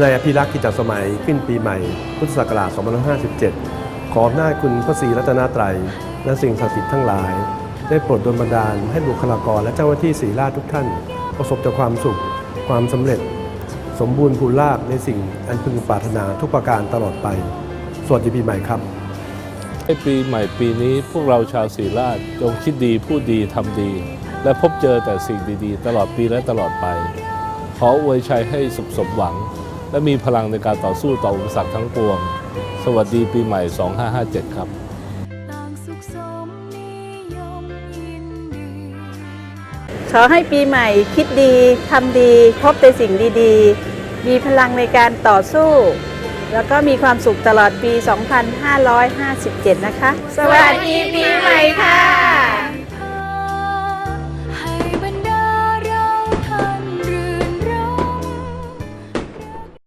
ในอภิรักษ์กิจสมัยขึ้นปีใหม่ พุทธศักราช 2557 ขออำนาจคุณพระศรีรัตนตรัย และสิ่งศักดิ์สิทธิ์ทั้งหลาย ได้โปรดดลบันดาลให้บุคลากรและเจ้าหน้าที่ศรีราชทุกท่าน ประสบแต่ความสุข ความสำเร็จ สมบูรณ์ภูลาภในสิ่งอันพึงปรารถนาทุกประการตลอดไป สวัสดีปีใหม่ครับให้ปีใหม่ปีนี้พวกเราชาวศรีราชจงคิดดีพูดดีทำดี และพบเจอแต่สิ่งดีๆ ตลอดปีและตลอดไป ขออวยชัยให้สุขสมหวัง และมีพลังในการต่อสู้ต่ออุปสรรคทั้งปวง สวัสดีปีใหม่ 2557 ครับขอให้ปีใหม่คิดดีทำดีพบแต่สิ่งดีๆ มีพลังในการต่อสู้ แล้วก็มีความสุขตลอดปี 2557 นะคะ สวัสดีปีใหม่ค่ะ